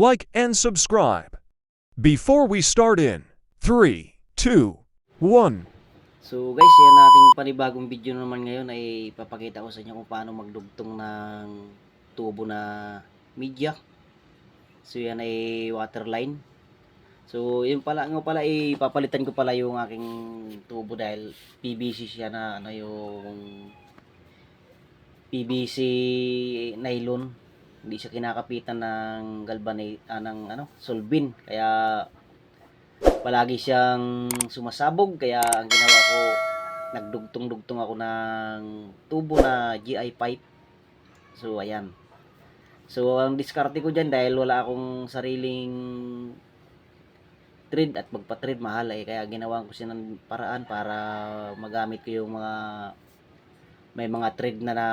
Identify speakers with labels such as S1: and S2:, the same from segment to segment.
S1: like, and subscribe. Before we start in 3, 2, 1.
S2: So guys, yan ating panibagong video naman ngayon ay papakita ko sa inyo kung paano magdugtong ng tubo na media. So yan ay water line. So yun pala, nga pala ipapalitan ko pala yung aking tubo dahil PVC siya na ano yung PVC nylon. Hindi siya kinakapitan ng galvanate ah, ng ano, solvin. Kaya palagi siyang sumasabog. Kaya ang ginawa ko nagdugtong-dugtong ako ng tubo na GI pipe. So ayan. So ang diskarte ko dyan dahil wala akong sariling thread at magpa-thread mahal eh. Kaya ginawa ko siya ng paraan para magamit ko yung mga may mga thread na na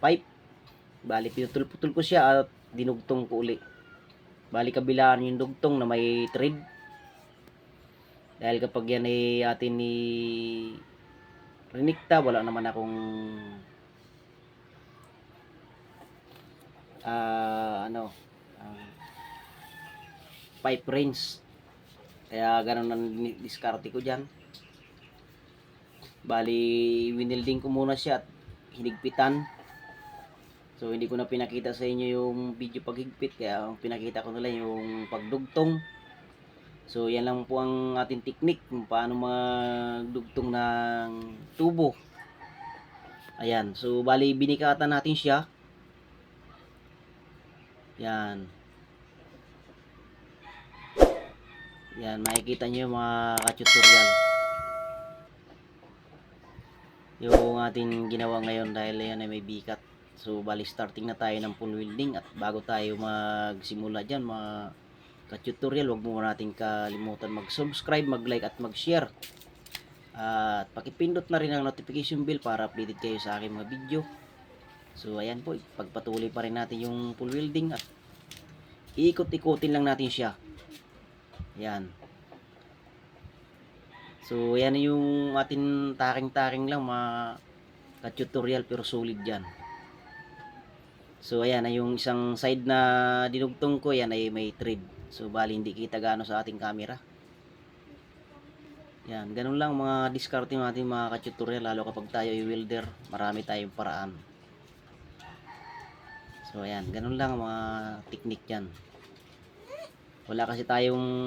S2: pipe bali pinutol-putol ko siya at dinugtong ko uli bali kabilaan yung dugtong na may thread dahil kapag yan ay atin ni rinikta, wala naman akong ah ano ah, pipe range. Kaya ganun ang diskarte ko dyan. Bali, winilding ko muna siya at hinigpitan. So, hindi ko na pinakita sa inyo yung video paghigpit. Kaya ang pinakita ko na lang yung pagdugtong. So, yan lang po ang ating technique kung paano magdugtong ng tubo. Ayan. So, bali, binikatan natin siya. Yan. Yan, makikita nyo yung mga ka-tutorial. Yung ating ginawa ngayon dahil yan ay may bikat. So, bali, starting na tayo ng full welding at bago tayo magsimula dyan, mga ka-tutorial, huwag mo natin kalimutan mag-subscribe, mag-like at mag-share. At pakipindot na rin ang notification bell para updated kayo sa aking mga video. So ayan po, pagpatuloy pa rin natin yung full welding at iikot-ikutin lang natin siya. Yan. So yan yung atin taking-taking lang mga ka-tutorial pero solid yan. So ayan na yung isang side na dinugtong ko yan ay may thread. So bali hindi kita gaano sa ating camera. Yan, ganun lang mga diskarte natin mga ka-tutorial lalo kapag tayo ay welder, marami tayong paraan. So ayan, ganun lang ang mga technique yan. Wala kasi tayong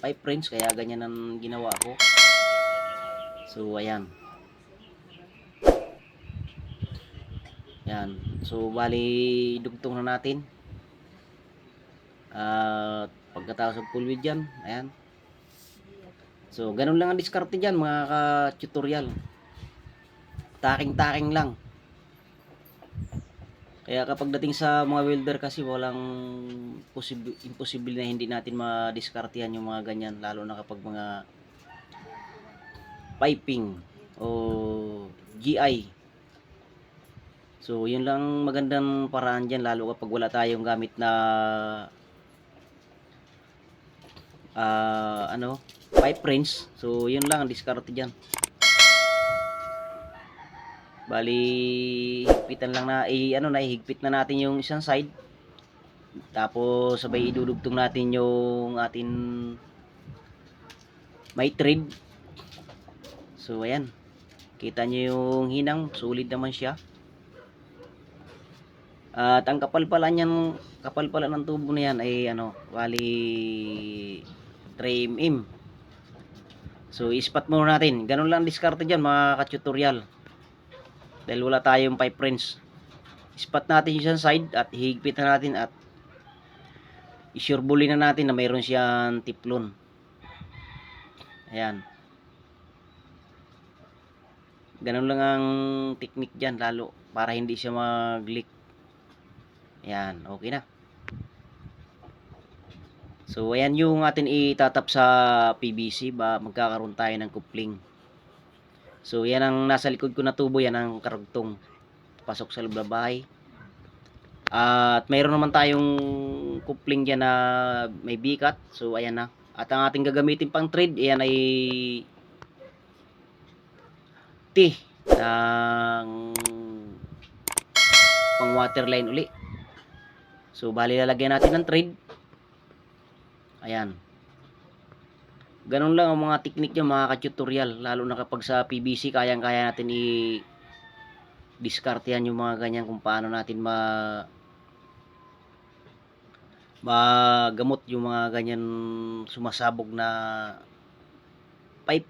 S2: pipe wrench kaya ganyan ang ginawa ko. So ayan. Yan. So bali dugtong na natin. At pagkatapos ng full width dyan, ayan. So, ganun lang ang diskarte dyan, mga ka-tutorial. Taking-taking lang. Kaya kapag dating sa mga welder kasi walang possible, imposible na hindi natin madiskartehan yung mga ganyan, lalo na kapag mga piping o GI. So, yun lang magandang paraan dyan, lalo kapag wala tayong gamit na ah ano, pipe wrench. So, yun lang ang diskarte dyan. Bali, higpitan lang na, eh, ano na, na natin yung isang side. Tapos, sabay idudugtong natin yung atin may thread. So, ayan. Kita nyo yung hinang, solid naman siya. At ang kapal pala niyan, kapal pala ng tubo na yan ay ano, bali 3 mm. So, ispat muna natin. Ganun lang diskarte dyan mga ka-tutorial. Dahil wala tayong pipe wrench. Ispat natin yung side at higpit na natin at isurebuli na natin na mayroon siyang tiplon. Ayan. Ganun lang ang technique dyan lalo para hindi siya mag-leak. Ayan, okay na. So, ayan yung atin itatap sa PVC ba magkakaroon tayo ng coupling. So, yan ang nasa likod ko na tubo, yan ang karugtong pasok sa loob ng bahay. At mayroon naman tayong coupling dyan na may bikat. So, ayan na. At ang ating gagamitin pang thread, ayan ay T ng pang waterline uli. So, bali lalagyan natin ng thread. Ayan. Ganun lang ang mga technique niya, mga ka-tutorial. Lalo na kapag sa PVC, kayang-kaya natin i diskartehan yung mga ganyan kung paano natin ma magamot yung mga ganyan sumasabog na pipe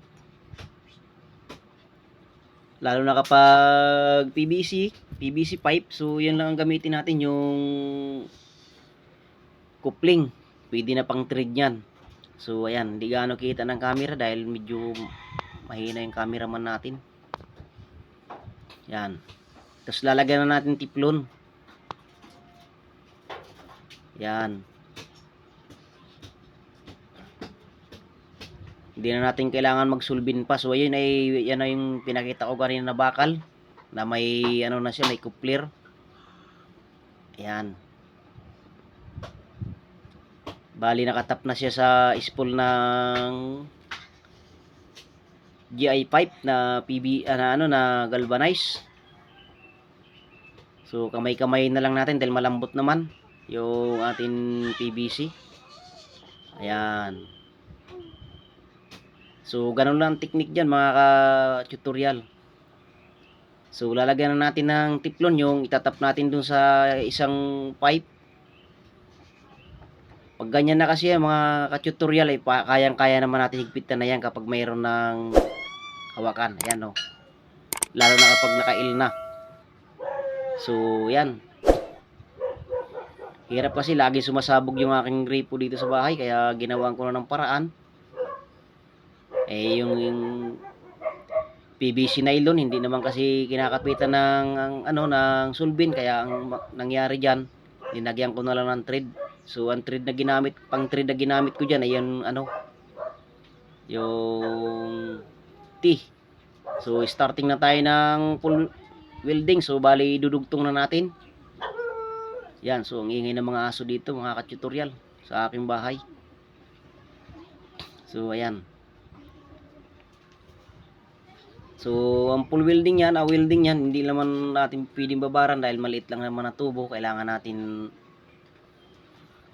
S2: lalo na kapag PVC PVC pipe. So yan lang ang gamitin natin yung coupling. Pwede na pang thread yan. So ayan hindi gaano kita ng camera dahil medyo mahina yung cameraman natin. Yan. Tapos lalagyan na natin tiplon. Yan. Hindi na natin kailangan magsulbin pa. So ayun ay yan ay yung pinakita ko kanina na bakal na may ano na siya may coupler. Yan bali nakatap na siya sa spool ng GI pipe na PB ah, na ano na galvanize. So kamay-kamay na lang natin dahil malambot naman yung ating PVC ayan. So, ganun lang ang technique dyan mga ka-tutorial. So, lalagyan na natin ng tiplon yung itatap natin dun sa isang pipe. Pag ganyan na kasi yan, mga ka-tutorial, ay pa- kayang-kaya naman natin higpitan na yan kapag mayroon ng hawakan. Ayan o. Lalo na kapag nakail na. So, yan. Hirap kasi lagi sumasabog yung aking gripo dito sa bahay kaya ginawan ko na ng paraan eh yung, yung PVC nylon hindi naman kasi kinakapitan ng ang, ano ng sulbin. Kaya ang nangyari diyan linagyan ko na lang ng thread. So ang thread na ginamit pang thread na ginamit ko diyan ay yung ano yung T so starting na tayo ng full welding. So bali dudugtong na natin. Yan. So ang ingay ng mga aso dito mga ka-tutorial sa aking bahay. So ayan So, ang full welding yan, ah, welding yan, hindi naman natin pwedeng babaran dahil maliit lang naman na tubo. Kailangan natin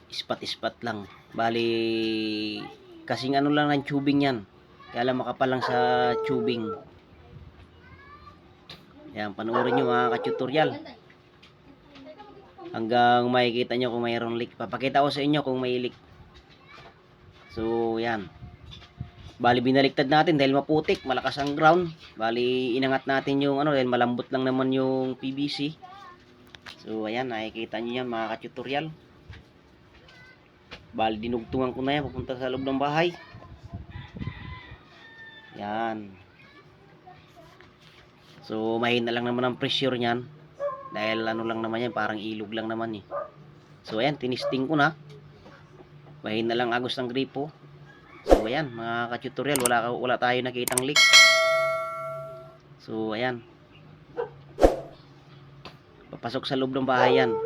S2: ispat-ispat lang. Bali, kasing ano lang ng tubing yan. Kaya lang makapal lang sa tubing. Yan, panoorin nyo mga ka-tutorial. Hanggang makikita nyo kung mayroong leak. Papakita ko sa inyo kung may leak. So, yan. Bali binaliktad natin dahil maputik, malakas ang ground. Bali inangat natin yung ano dahil malambot lang naman yung PVC. So ayan, nakikita niyo yan mga ka-tutorial. Bali dinugtungan ko na yan papunta sa loob ng bahay. Yan. So mahina lang naman ang pressure niyan. Dahil ano lang naman yan, parang ilog lang naman eh. So ayan, tinisting ko na. Mahina lang agos ng gripo. So ayan, mga ka-tutorial, wala wala tayo nakitang leak. So ayan. Papasok sa loob ng bahay yan.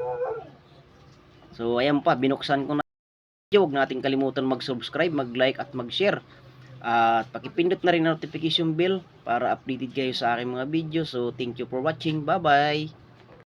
S2: So ayan pa, binuksan ko na. Huwag nating kalimutan mag-subscribe, mag-like at mag-share. At pakipindot na rin ang notification bell para updated kayo sa aking mga video. So thank you for watching. Bye-bye.